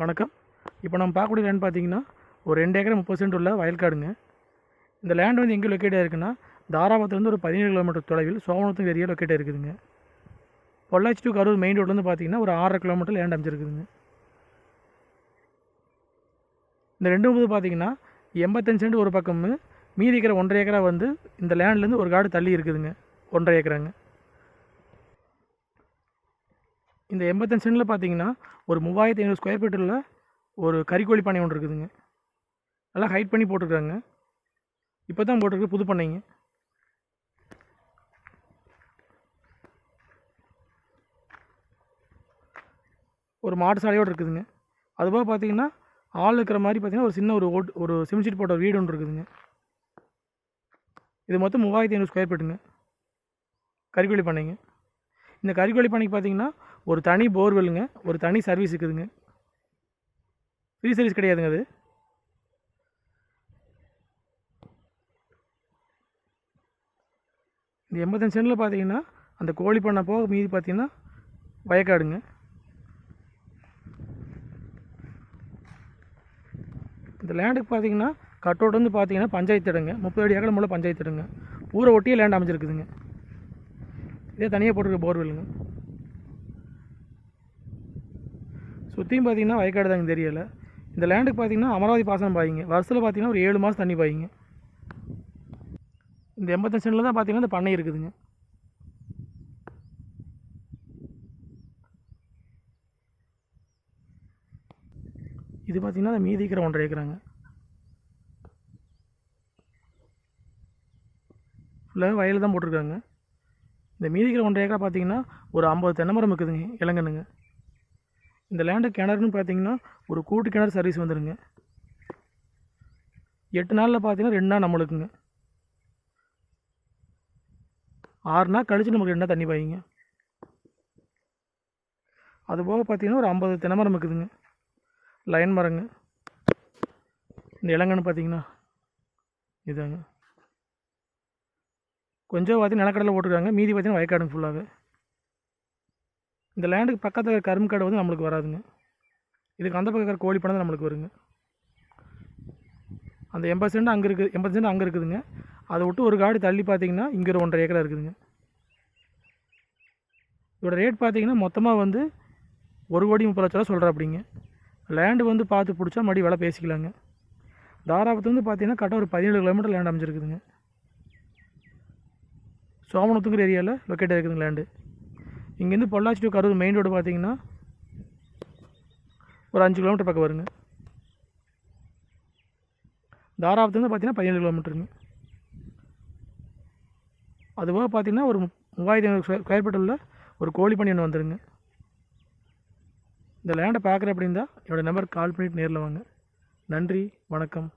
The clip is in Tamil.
வணக்கம். இப்போ நம்ம பார்க்கக்கூடிய லேண்ட் பார்த்தீங்கன்னா ஒரு ரெண்டு ஏக்கர் முப்பது சென்ட் உள்ள வயல்காடுங்க இந்த லேண்ட் வந்து எங்கே லொக்கேட் ஆயிருக்குன்னா தாராபுரத்துலேருந்து ஒரு பதினேழு கிலோமீட்டர் தொலைவில் சோமனத்துக்கு ஏரியா லொக்கேட் ஆயிருக்குதுங்க. பொள்ளாச்சி டு கரூர் மெயின் ரோட்லேருந்து பார்த்தீங்கன்னா ஒரு ஆறரை கிலோமீட்டர் லேண்ட் அமைச்சிருக்குதுங்க இந்த ரெண்டு முப்பது பார்த்தீங்கன்னா எண்பத்தஞ்சு சென்ட் ஒரு பக்கம் மீதி இருக்கிற ஒன்றரை ஏக்கரா வந்து இந்த லேண்ட்லேருந்து ஒரு காடு தள்ளி இருக்குதுங்க. ஒன்றரை ஏக்கராங்க. இந்த எண்பத்தஞ்சு சென்டில் பார்த்தீங்கன்னா ஒரு மூவாயிரத்தி ஐநூறு ஸ்கொயர் ஃபீட்டில் ஒரு கறிக்கோழி பண்ணை ஒன்று இருக்குதுங்க. நல்லா ஹைட் பண்ணி போட்டிருக்காங்க. இப்போ தான் போட்டிருக்கு புது பண்ணைங்க. ஒரு மாட்டு சாலையோடு இருக்குதுங்க. அதுபோக பார்த்தீங்கன்னா ஆள் இருக்கிற மாதிரி பார்த்தீங்கன்னா ஒரு சின்ன ஒரு ஓட் ஒரு சிமெண்ட் போட்ட வீடு ஒன்று இருக்குதுங்க. இது மொத்தம் மூவாயிரத்தி ஐநூறு ஸ்கொயர் ஃபீட்டுங்க கறிக்கோழி பண்ணைங்க. இந்த கறிக்கோழி பண்ணைக்கு பார்த்தீங்கன்னா ஒரு தனி போர்வெல்லுங்க ஒரு தனி சர்வீஸ் இருக்குதுங்க. ஃப்ரீ சர்வீஸ் கிடையாதுங்க அது. இந்த எண்பத்தஞ்சு சென்டில் பார்த்தீங்கன்னா அந்த கோழி பண்ணை போக மீதி பார்த்தீங்கன்னா வயக்காடுங்க. இந்த லேண்டுக்கு பார்த்தீங்கன்னா கட்டோடு வந்து பார்த்தீங்கன்னா பஞ்சாயத்து இடங்க. முப்பது அடி ஏக்கர் மூலம் பஞ்சாயத்து இடங்க. ஊரை ஒட்டியே லேண்ட் அமைஞ்சிருக்குதுங்க. இதே தனியாக போட்டிருக்க போர்வெல்லுங்க. சுற்றியும் பார்த்தீங்கன்னா வயக்காடு தாங்க தெரியலை. இந்த லேண்டுக்கு பார்த்தீங்கன்னா அமராவதி பாசனம் பாய்ங்க. வருஷத்தில் பார்த்தீங்கன்னா ஒரு ஏழு மாதம் தண்ணி பாய்ங்க. இந்த எண்பத்தஞ்சு சென்டில் தான் பார்த்தீங்கன்னா இந்த பண்ணை இருக்குதுங்க. இது பார்த்தீங்கன்னா மீதி இருக்கிற ஒன்றரை ஏக்கராங்க. ஃபுல்லாக வயலில் தான் போட்டிருக்காங்க. இந்த மீதிக்கிற ஒன்றரை ஏக்கரா பார்த்தீங்கன்னா ஒரு ஐம்பது தென்னை மரம் இருக்குதுங்க இளங்கனுங்க இந்த லேண்டு கிணறுன்னு பார்த்தீங்கன்னா ஒரு கூட்டு கிணறு சர்வீஸ் வந்துடுங்க எட்டு நாளில் பார்த்தீங்கன்னா ரெண்டு நாள் நம்மளுக்குங்க. ஆறு நாள் கழித்து நமக்கு ரெண்டு நாள் தண்ணி பாய்ங்க. அதுபோக பார்த்தீங்கன்னா ஒரு ஐம்பது தென்னை மரம் இருக்குதுங்க. லைன் மரங்க. இந்த இளங்கன்னு பார்த்தீங்கன்னா இதாங்க. கொஞ்சம் பார்த்தீங்கன்னா நிலக்கடலை போட்டிருக்காங்க. மீதி பார்த்தீங்கன்னா வயக்காடுங்க ஃபுல்லாகவே இந்த லேண்டுக்கு பக்கத்தில் இருக்கிற கரும்பு காடு வந்து நம்மளுக்கு வராதுங்க. இதுக்கு அந்த பக்கம் இருக்கிற கோழி தான் நம்மளுக்கு வருங்க. அந்த எண்பது சென்ட் அங்கே இருக்குது எண்பது சென்ட் அங்கே இருக்குதுங்க. அதை விட்டு ஒரு காடு தள்ளி பார்த்தீங்கன்னா இங்கே ஒரு ஒன்றரை ஏக்கராக இருக்குதுங்க. இதோட ரேட் பார்த்தீங்கன்னா மொத்தமாக வந்து ஒரு கோடி முப்பது லட்ச ரூபா சொல்கிற அப்படிங்க லேண்டு வந்து பார்த்து பிடிச்சா மறுபடியும் விலை பேசிக்கலாங்க. தாராபுரத்து வந்து பார்த்தீங்கன்னா கரெக்டாக ஒரு பதினேழு கிலோமீட்டர் லேண்ட் அமைஞ்சிருக்குதுங்க. சோமனத்துங்கிற ஏரியாவில் லொக்கேட் இருக்குதுங்க லேண்டு இங்கேருந்து Pollachi to Karur main road பார்த்தீங்கன்னா ஒரு அஞ்சு கிலோமீட்டர் பக்கம் வருங்க. தாராபத்துலேருந்து பார்த்தீங்கன்னா பதினேழு கிலோமீட்டருங்க அதுபோக பார்த்தீங்கன்னா ஒரு மூவாயிரத்தி ஐநூறு ஸ்கொயர் ஸ்கொயர் ஒரு கோழி பண்ணி ஒன்று வந்துருங்க. இந்த லேண்டை பார்க்குற அப்படின்னா என்னோடய நம்பருக்கு கால் பண்ணிவிட்டு நேரில் வாங்க. நன்றி வணக்கம்.